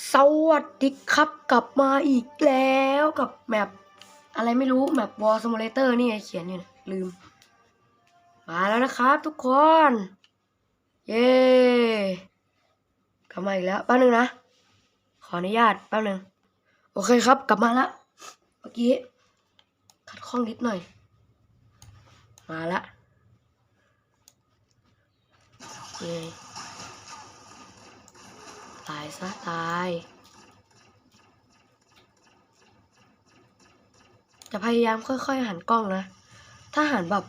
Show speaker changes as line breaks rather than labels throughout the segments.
สวัสดีครับกลับมาอีกแล้วกับแมปอะไรไม่รู้แมปวอล s ม m เลเตอร์นี่ไงเขียนอยู่นะลืม มาแล้วนะครับทุกคน เย้กลับมาอีกแล้วแป๊บนึงนะ ขออนุญาตแป๊บนึง โอเคครับกลับมาละเมื่อกี้ ขัดข้องนิดหน่อย มาละเย้ ตายซะตาย จะพยายามค่อยๆ หันกล้องนะ ถ้าหันแบบ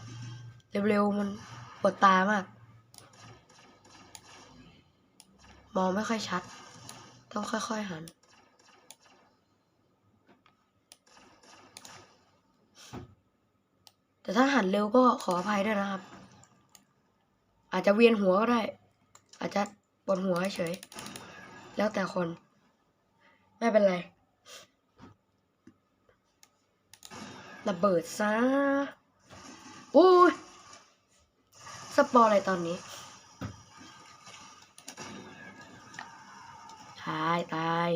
เร็วๆ มันปวดตามาก มองไม่ค่อยชัด ต้องค่อยๆ หันแต่ถ้าหันเร็วก็ขออภัยด้วยนะครับ อาจจะเวียนหัวก็ได้ อาจจะปวดหัวเฉย แล้วแต่คน ไม่เป็นไร ระเบิดซะโอ้ยสปอร์อะไรตอนนี้ ตาย ตาย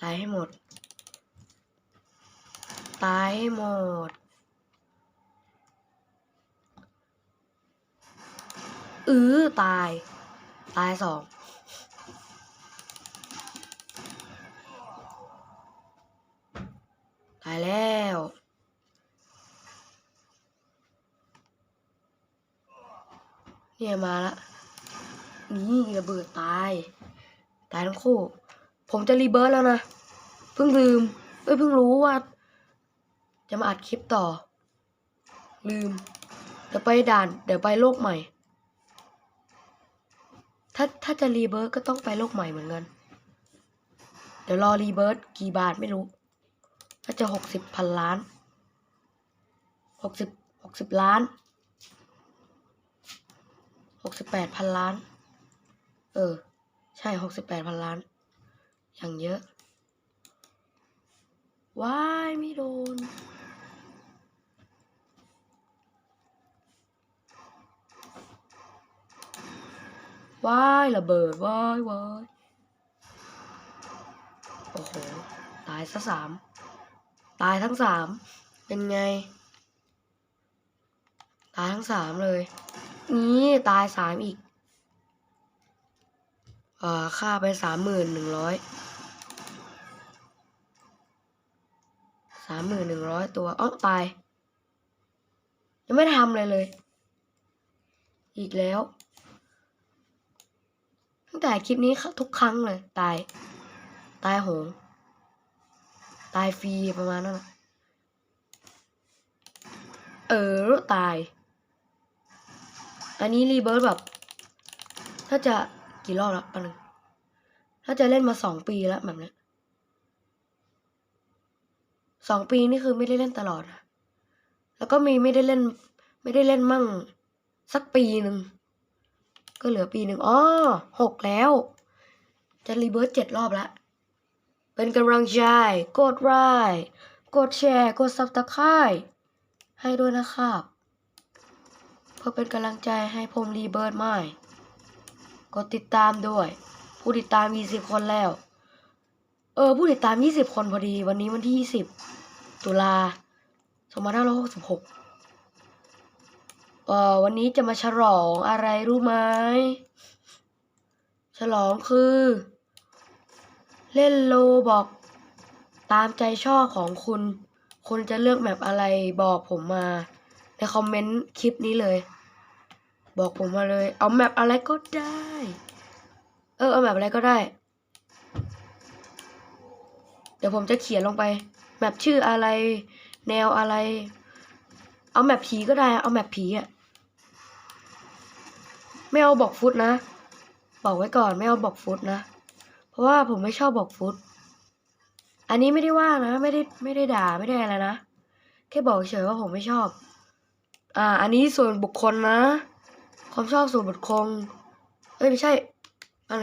ตายให้หมด ตายให้หมด อือตาย ตายสองายแล้ว เนี่ยมาละ นี่ระเบิดตาย ตายทั้งคู่ ผมจะรีเบิร์ตแล้วนะ เพิ่งลืม เอ้ยเพิ่งรู้ว่า จะมาอัดคลิปต่อ ลืม เดี๋ยวไปด่าน เดี๋ยวไปโลกใหม่ ถ้าถ้าจะรีเบิร์ตก็ต้องไปโลกใหม่เหมือนกัน เดี๋ยวรอรีเบิร์ตกี่บาทไม่รู้ น่าจะหกสิบพันล้านหกสิบหกสิบล้านหกสิบแปดพันล้าน เออ ใช่หกสิบแปดพันล้าน อย่างเยอะว้ายไม่โดนว้ายระเบิดว้ายว้ายโอ้โห ตายซะสาม ตายทั้งสาม เป็นไง ตายทั้งสามเลย นี่ตายสามอีก เอ่อค่าไปสามหมื่นหนึ่งร้อยสามหมื่นหนึ่งร้อยตัวอ้อตาย ยังไม่ทำอะไรเลย อีกแล้ว ตั้งแต่คลิปนี้ทุกครั้งเลย ตาย ตายโหง ตายฟรีประมาณนั้นนะเออตาย อันนี้รีเบิร์ตแบบ ถ้าจะกี่รอบล้วปันงถ้าจะเล่นมาสองปีแล้วแบบนี้สองปีนี่คือไม่ได้เล่นตลอดนะแล้วก็มีไม่ได้เล่น ไม่ได้เล่นมั่ง สักปีหนึ่งก็เหลือปีหนึ่งอ๋อหกแล้ว จะรีเบิร์ตเจ็ดรอบแล้ว เป็นกำลังใจ กดไลค์กดแชร์ กดซับสไครต์ให้ด้วยนะครับ เพื่อเป็นกำลังใจให้ผมรีเบิร์ตใหม่ กดติดตามด้วย ผู้ติดตาม 20 คนแล้ว เออ ผู้ติดตาม 20 คนพอดี วันนี้วันที่ 20 ตุลา2566 เออวันนี้จะมาฉลองอะไรรู้ไหม ฉลองคือ เล่นโลบอก ตามใจชอบของคุณ คุณจะเลือกแมปอะไรบอกผมมา ในคอมเมนต์คลิปนี้เลย บอกผมมาเลย เอาแมปอะไรก็ได้ เออเอาแมปอะไรก็ได้ เดี๋ยวผมจะเขียนลงไป แมปชื่ออะไร แนวอะไร เอาแมปผีก็ได้ เอาแมปผีอะไม่เอาบอกฟุตนะ บอกไว้ก่อนไม่เอาบอกฟุตนะ ราะว่าผมไม่ชอบบอกฟุต อันนี้ไม่ได้ว่านะ ไม่ได้ไม่ได้ด่าไม่ได้อะไรนะ แค่บอกเฉยว่าผมไม่ชอบ อ่า อันนี้ส่วนบุคคลนะ ความชอบส่วนบุคคล เอ้ยไม่ใช่อัน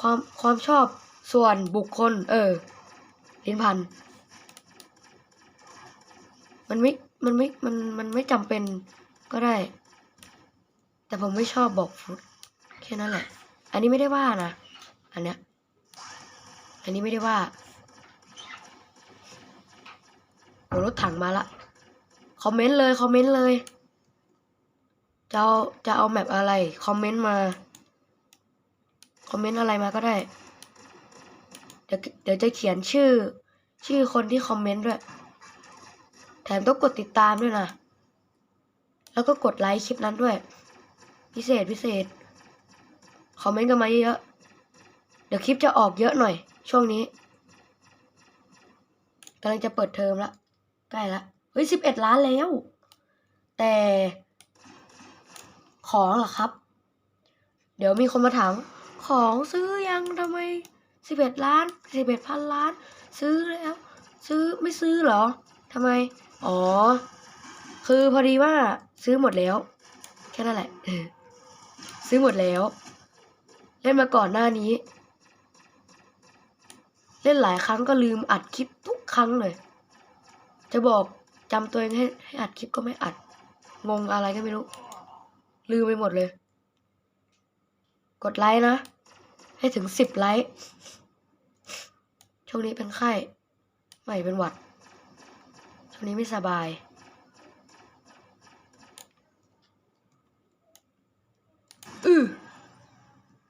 ความความชอบส่วนบุคคล เออลิ้นพัน มันไม่ มันไม่ มัน มันไม่จำเป็นก็ได้ แต่ผมไม่ชอบบอกฟุตแค่นั้นแหละ อันนี้ไม่ได้ว่านะ อันเนี้ย อันนี้ไม่ได้ว่าโอ้รถถังมาละ คอมเมนต์เลย คอมเมนต์เลย จะเอาจะเอาแมปอะไร คอมเมนต์มา คอมเมนต์อะไรมาก็ได้ เดี๋ยวเดี๋ยวจะเขียนชื่อ ชื่อคนที่คอมเมนต์ด้วย แถมต้องกดติดตามด้วยนะ แล้วก็กดไลค์คลิปนั้นด้วย พิเศษพิเศษ คอมเมนต์กันมาเยอะ เดี๋ยวคลิปจะออกเยอะหน่อย ช่วงนี้กำลังจะเปิดเทอมละใกล้ละเฮ้ยสิบเอ็ดล้านแล้ว แต่ของเหรอครับ เดี๋ยวมีคนมาถาม ของซื้อยังทำไมสิบเอ็ดล้านสิบเอ็ดพันล้าน ซื้อแล้ว ซื้อไม่ซื้อเหรอทำไม อ๋อ คือพอดีว่าซื้อหมดแล้ว แค่นั้นแหละซื้อหมดแล้ว เล่นมาก่อนหน้านี้ เล่นหลายครั้งก็ลืมอัดคลิปทุกครั้งเลย จะบอกจำตัวเองให้ให้อัดคลิปก็ไม่อัด งงอะไรก็ไม่รู้ ลืมไปหมดเลย กดไลค์นะ ให้ถึงสิบไลค์ ช่วงนี้เป็นไข้ไม่เป็นหวัด ช่วงนี้ไม่สบายอือ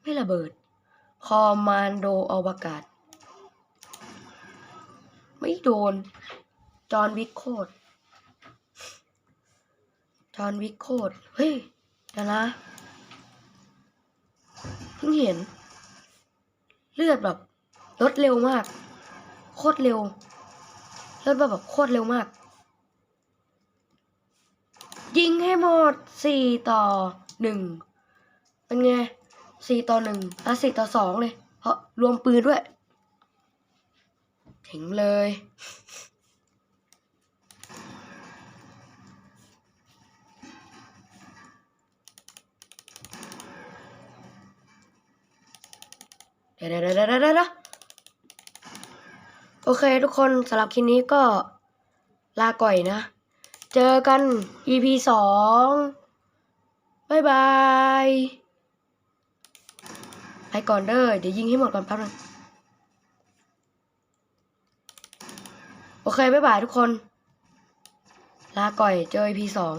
ไม่ระเบิด คอมมานโดอวกาศ ไม่โดน จอห์นวิกโคตรจอห์นวิกโคตรเฮ้ยเดี๋ยวนะเพิ่งเห็น เลือดแบบลดเร็วมาก โคตรเร็วเลือดแบบโคตรเร็วมาก ยิงให้หมดสี่ต่อหนึ่งเป็นไงสี่ต่อหนึ่งแล้วสี่ต่อสองเลย เพราะรวมปืนด้วย ถึงเลยเดี๋ยวเดี๋ยวเดี๋ยวเดี๋ยวเดี๋ยวโอเคทุกคนสำหรับคลิปนี้ก็ลาก่อยนะ เจอกัน EP สองบายบาย ไปก่อนเด้อ เดี๋ยวยิงให้หมดก่อนแป๊บนึง โอเคบายบายทุกคน ลาก่อยเจอ EP สอง